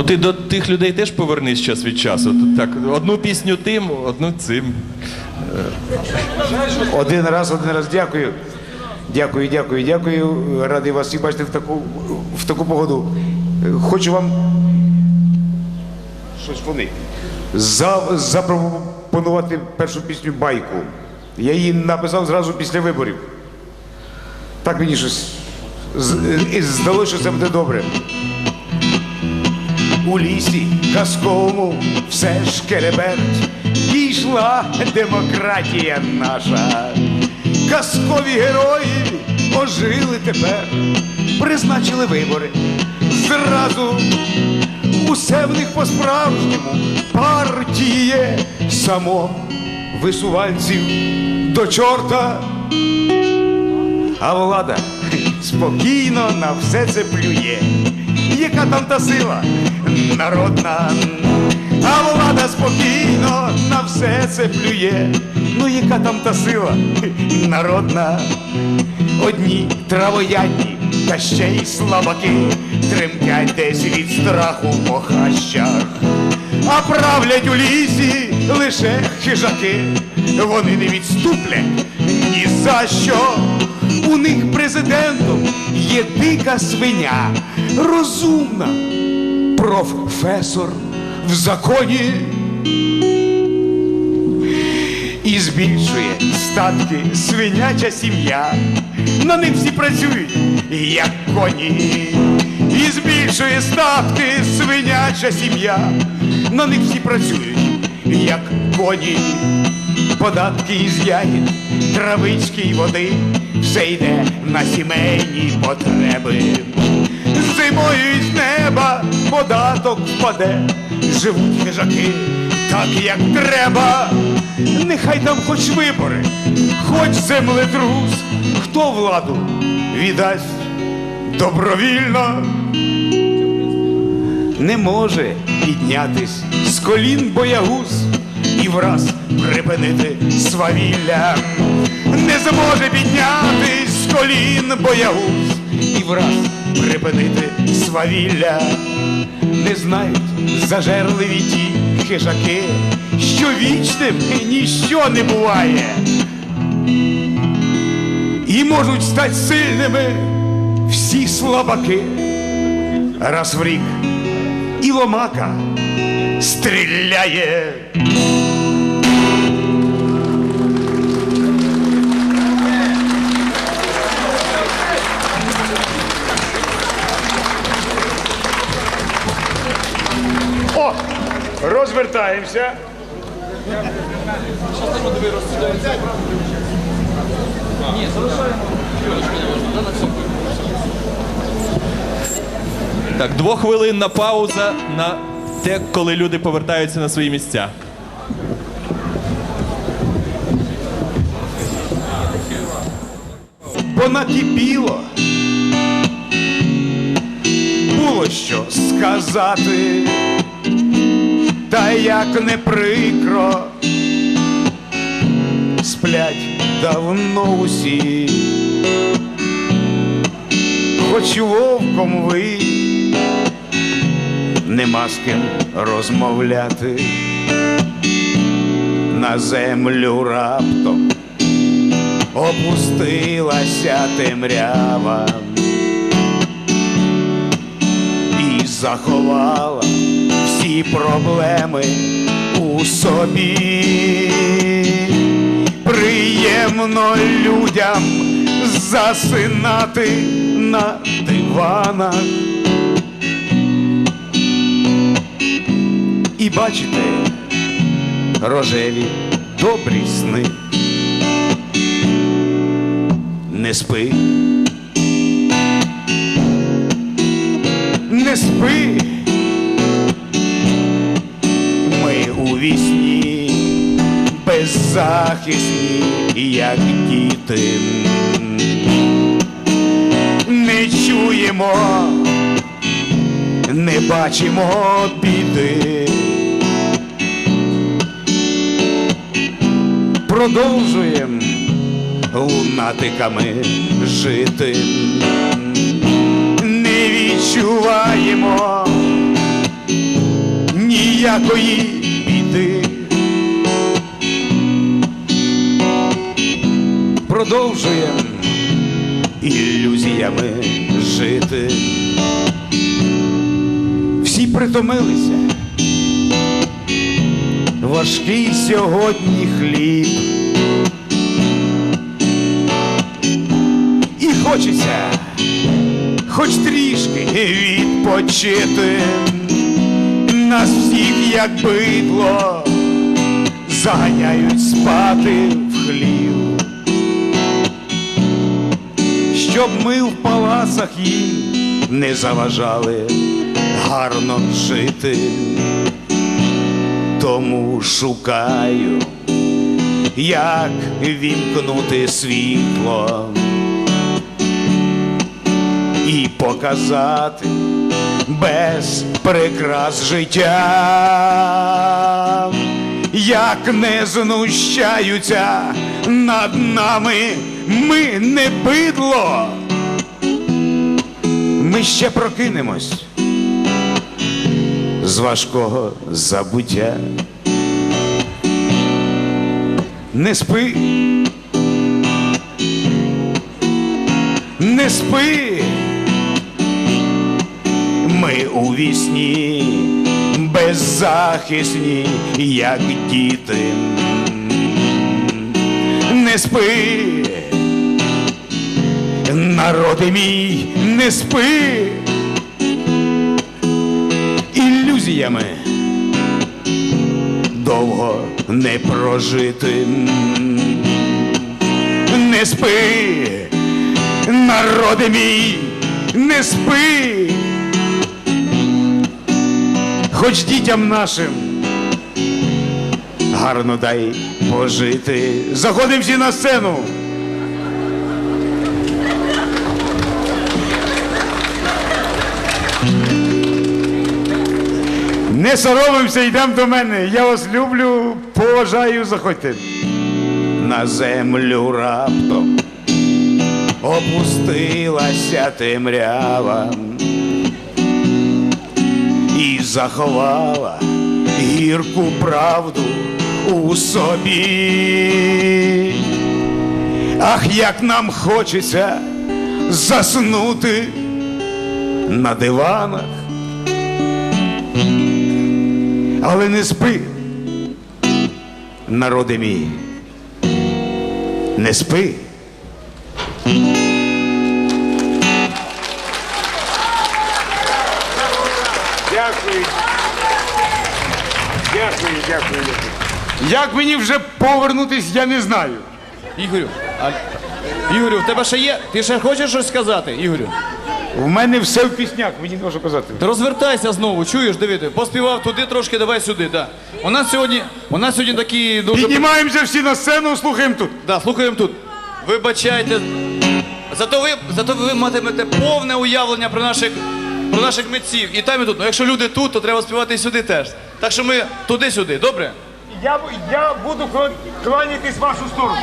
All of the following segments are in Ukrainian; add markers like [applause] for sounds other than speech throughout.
Ну ти до тих людей теж повернись час від часу. Так, одну пісню тим, одну цим. Один раз, один раз дякую. Дякую, дякую, дякую. Радий вас всіх бачити в таку, в таку погоду. Хочу вам щось. За, запропонувати першу пісню байку. Я її написав зразу після виборів. Так мені щось здалося, що це буде добре. У лісі казковому все ж кереберть Дійшла демократія наша. Казкові герої ожили тепер, призначили вибори. Зразу усе в них по-справжньому партіє само висуванців до чорта. А влада [laughs] спокійно на все це плює. Яка там та сила народна, а влада спокійно на все це плює. Ну яка там та сила [laughs] народна? Одні травоядні та ще й слабаки тремтять десь від страху по хащах. А правлять у лісі лише хижаки, вони не відступлять ні за що. У них президентом є дика свиня, розумна, професор в законі і збільшує статки свиняча сім'я. На них всі працюють, як коні, і збільшує статки свиняча сім'я. На них всі працюють, як коні. Податки із ягід, травички й води, все йде на сімейні потреби. Зимою із неба податок впаде, живуть хижаки так, як треба. Нехай там хоч вибори, хоч землетрус, хто владу віддасть добровільно не може піднятись з колін боягуз і враз припинити свавілля. Не зможе піднятись з колін боягуз і враз припинити свавілля. Не знають зажерливі ті хижаки, що вічним ніщо не буває. І можуть стати сильними всі слабаки. Раз в рік і ломака стріляє. Розвертаємося. Так, двохвилинна пауза на те, коли люди повертаються на свої місця. бо накипіло. Було що сказати, та як не прикро, сплять давно усі, хоч вовком ви нема з ким розмовляти, на землю раптом опустилася темрява і заховала всі проблеми у собі. Приємно людям засинати на диванах. І бачите рожеві добрі сни не спи. Не спи. Вісні беззахисні, як діти. Не чуємо, не бачимо біди. Продовжуємо лунатиками жити. Не відчуваємо ніякої Продовжуємо ілюзіями жити. Всі притомилися. Важкий сьогодні хліб. І хочеться хоч трішки відпочити. Нас всіх, як бидло, заганяють спати в хлів. Щоб ми в палацах їм не заважали гарно жити. Тому шукаю, як вімкнути світло і показати без прикрас життя, як не знущаються над нами, ми не бидло. Ми ще прокинемось з важкого забуття. Не спи, не спи. Ми у вісні беззахисні, як діти. Не спи, народи мій, не спи ілюзіями довго не прожити. Не спи, народи мій, не спи, хоч дітям нашим гарно дай пожити. Заходимо всі на сцену. Не соромимося, йдемо до мене. Я вас люблю, поважаю, заходьте. На землю раптом опустилася темрява і заховала гірку правду у собі. Ах, як нам хочеться заснути на диванах. Але не спи, народи мій, не спи. Дякую. Дякую, дякую. Як мені вже повернутись, я не знаю. Ігорю, а... Ігорю, в тебе ще є? Ти ще хочеш щось сказати, Ігорю? В мене все в піснях, мені не можу казати. Ти розвертайся знову, чуєш, дивити. Поспівав туди трошки, давай сюди. Да. У нас сьогодні, у нас сьогодні такі дуже. Піднімаємося всі на сцену, слухаємо тут. Да, слухаємо тут. Вибачайте. Зато ви, зато ви матимете повне уявлення про наших, про наших митців. І там і тут. Ну, якщо люди тут, то треба співати і сюди теж. Так що ми туди-сюди, добре? Я, я буду кланятись в вашу сторону.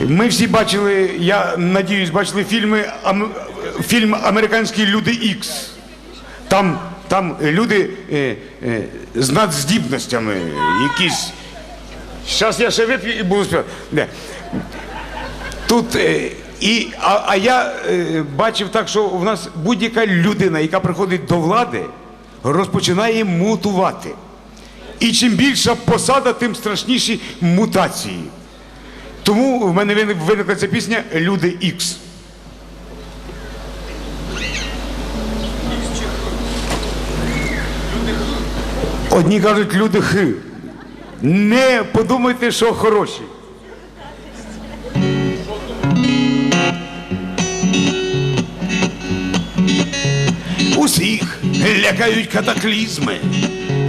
Ми всі бачили, я надіюсь, бачили фільми, фільм Американські люди Ікс. Там, там люди е, е, з надздібностями, якісь. Зараз я ще вип'ю і буду співати. Тут. Е, і, а, а я е, бачив так, що в нас будь-яка людина, яка приходить до влади, розпочинає мутувати. І чим більша посада, тим страшніші мутації. Тому в мене виникла ця пісня Люди Ікс. Одні кажуть люди Х. Не подумайте, що хороші. Усіх лякають катаклізми,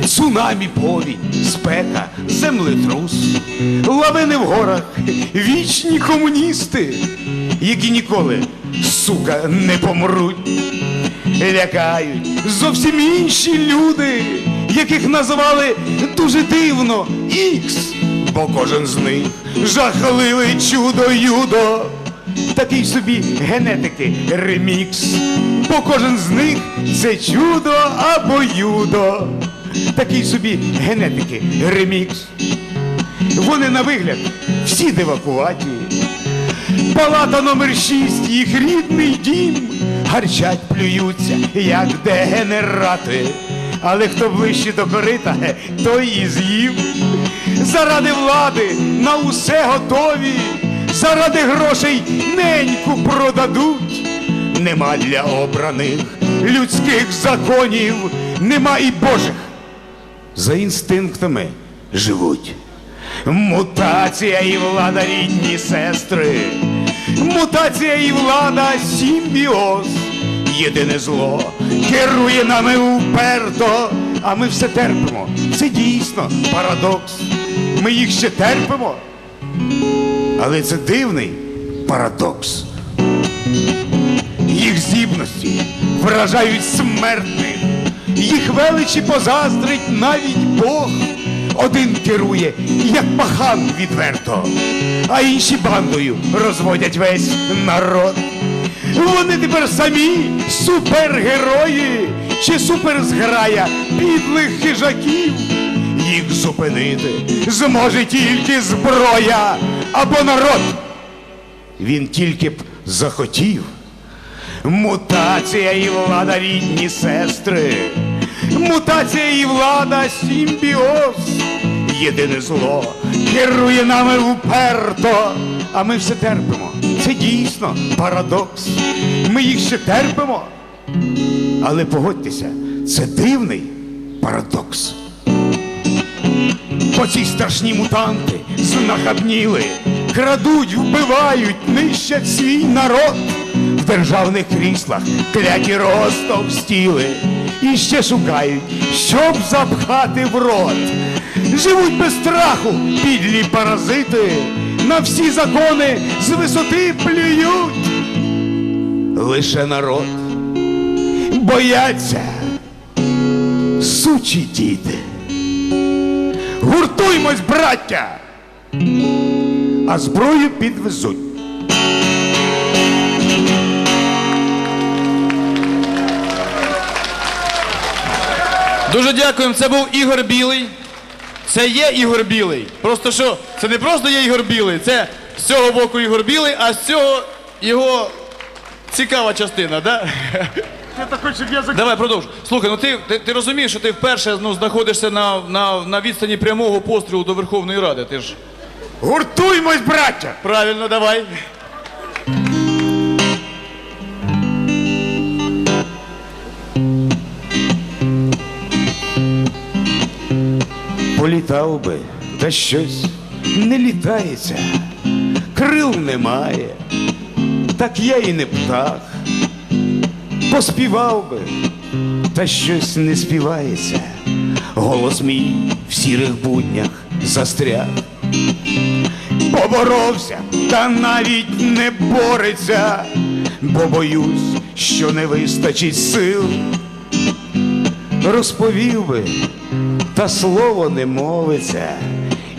цунамі, повінь, спека, землетрус, лавини в горах, вічні комуністи, які ніколи, сука, не помруть. Лякають зовсім інші люди, яких називали дуже дивно Ікс, бо кожен з них жахливе чудо юдо. Такий собі генетики ремікс. бо кожен з них це чудо або юдо. Такий собі генетики ремікс. Вони на вигляд всі девакуваті. Палата номер 6, їх рідний дім. Гарчать, плюються, як дегенерати. Але хто ближче до корита, [laughs] той і з'їв. Заради влади на усе готові, заради грошей неньку продадуть. Нема для обраних людських законів, нема і Божих. За інстинктами живуть. Мутація і влада рідні сестри. Мутація і влада симбіоз. Єдине зло керує нами уперто, а ми все терпимо. Це дійсно парадокс. Ми їх ще терпимо. Але це дивний парадокс. Їх здібності вражають смертних, їх величі позаздрить навіть Бог. Один керує, як пахан відверто, а інші бандою розводять весь народ. Вони тепер самі супергерої чи суперзграя підлих хижаків. Їх зупинити зможе тільки зброя або народ. Він тільки б захотів. Мутація і влада рідні сестри. Мутація і влада симбіоз. Єдине зло керує нами уперто, а ми все терпимо. Це дійсно парадокс. Ми їх ще терпимо. Але погодьтеся, це дивний парадокс. Бо ці страшні мутанти знахабніли, крадуть, вбивають, нищать свій народ. Державних кріслах кляті ростовстіли і ще шукають, щоб запхати в рот. Живуть без страху, підлі паразити, на всі закони з висоти плюють. Лише народ бояться сучі діти. Гуртуймось, браття, а зброю підвезуть. Дуже дякуємо. Це був Ігор Білий. Це є Ігор Білий. Просто що це не просто є Ігор Білий, це з цього боку Ігор Білий, а з цього його цікава частина, да? Я так хочу, щоб я Давай продовж. Слухай, ну ти, ти, ти розумієш, що ти вперше ну, знаходишся на, на, на відстані прямого пострілу до Верховної Ради. Ти ж Гуртуймось, браття! правильно, давай. Політав би, та щось не літається, крил немає, так я і не птах. Поспівав би, та щось не співається. Голос мій в сірих буднях застряг. Поборовся, та навіть не бореться, бо боюсь, що не вистачить сил. Розповів би, та слово не мовиться,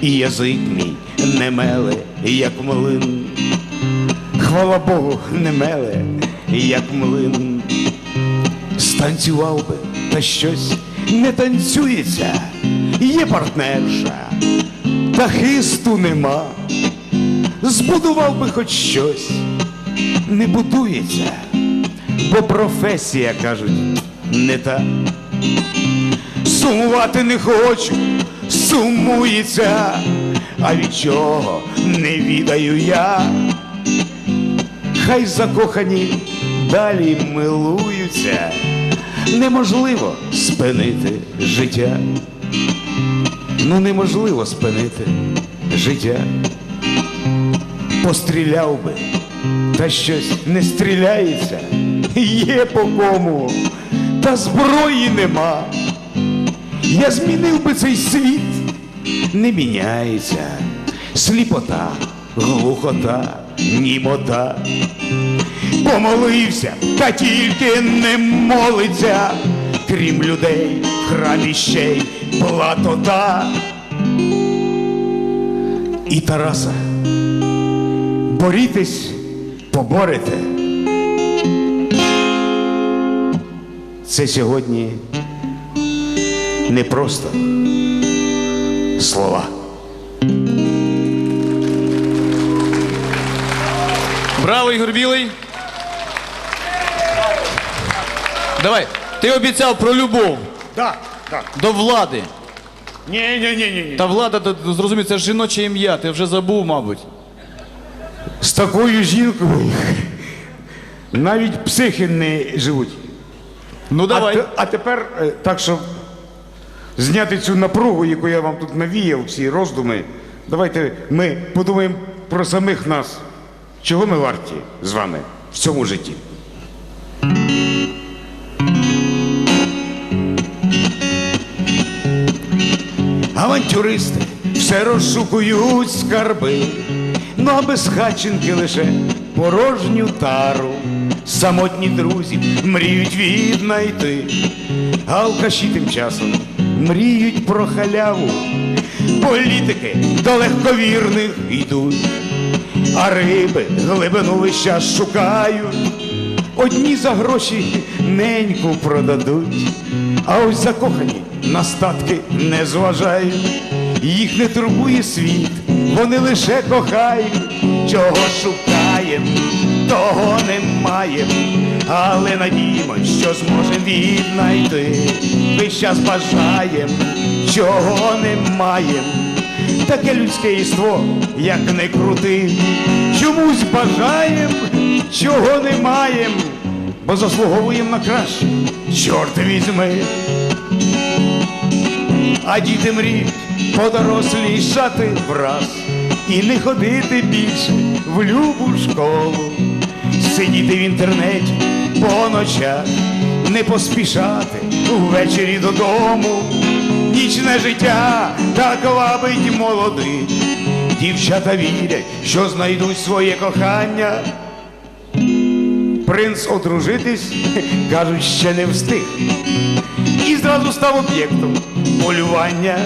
і язик мій не меле, як млин. Хвала Богу, не меле, як млин. Станцював би, та щось не танцюється, є партнерша, та хисту нема. Збудував би хоч щось, не будується, бо професія, кажуть, не та. Сумувати не хочу, сумується, а від чого не відаю я. Хай закохані далі милуються, неможливо спинити життя. Ну неможливо спинити життя. Постріляв би, та щось не стріляється, є по кому, та зброї нема. Я змінив би цей світ, не міняється. Сліпота, глухота, німота. Помолився, та тільки не молиться, крім людей в храмі ще й платота. І Тараса, борітесь, поборете. це сьогодні не просто слова. Браво, Ігор Білий. Давай. Ти обіцяв про любов Так, так. до влади. Ні, ні, ні, ні. Та влада, то, то, зрозумій, це ж жіноче ім'я, ти вже забув, мабуть. З такою жінкою навіть психи не живуть. Ну А, давай. те- а тепер е, так, щоб зняти цю напругу, яку я вам тут навіяв, ці роздуми, давайте ми подумаємо про самих нас. Чого ми варті з вами в цьому житті? Авантюристи все розшукують скарби, ну а без хатченки лише порожню тару. Самотні друзі мріють віднайти, алкаші тим часом мріють про халяву. Політики до легковірних йдуть, а риби глибину час шукають. Одні за гроші неньку продадуть, а ось закохані на статки не зважають. Їх не турбує світ, вони лише кохають, чого шукаєм, того немає, але надіємось, що зможем віднайти. Весь час бажаєм, чого немає. Таке людське єство, як не крути, чомусь бажаєм, чого не маєм, бо заслуговуєм на краще, чорт візьми. А діти мріють подорослішати враз і не ходити більше в любу школу, сидіти в інтернеті по ночах, не поспішати ввечері додому. Нічне життя так вабить молодих. Дівчата вірять, що знайдуть своє кохання. Принц одружитись, кажуть, ще не встиг. Зразу став об'єктом полювання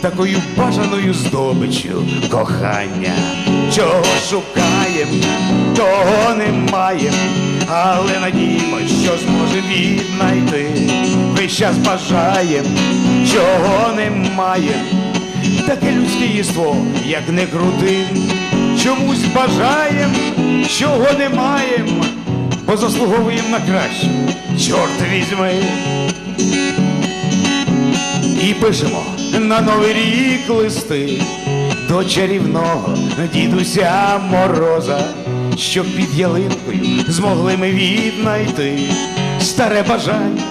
такою бажаною здобиччю кохання. Чого шукаєм, того немає, але надіємось, що зможе віднайти. Весь час бажаєм, чого немає. Таке людське єство, як не крути, чомусь бажаєм, чого не маєм, бо заслуговуєм на краще, чорт візьми. І пишемо на новий рік листи до чарівного дідуся Мороза, щоб під ялинкою змогли ми віднайти старе бажання,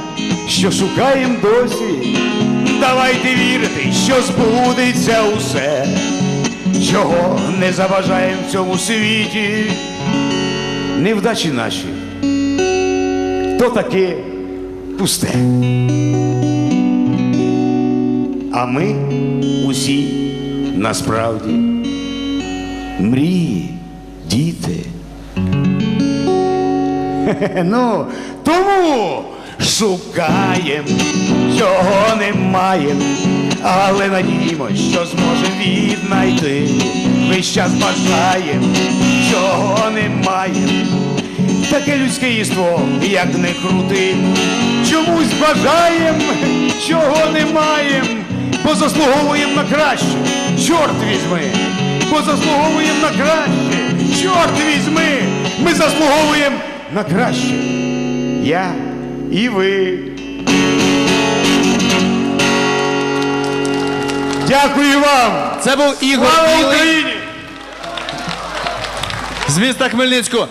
що шукаєм досі. Давайте вірити, що збудеться усе, чого не забажаєм в цьому світі. Невдачі наші, то таке пусте. А ми усі насправді мрії, діти. [laughs] Ну, тому шукаєм, чого немає, але надіємось, що зможем віднайти. Весь час бажаєм, чого немає. Таке людське єство, як не крути, чомусь бажаєм, чого не маєм, бо заслуговуєм на краще, чорт візьми, бо заслуговуєм на краще, чорт візьми, ми заслуговуєм на краще. Я і ви. Дякую вам! Це був Ігор Слава Білий Україні! з міста Хмельницького.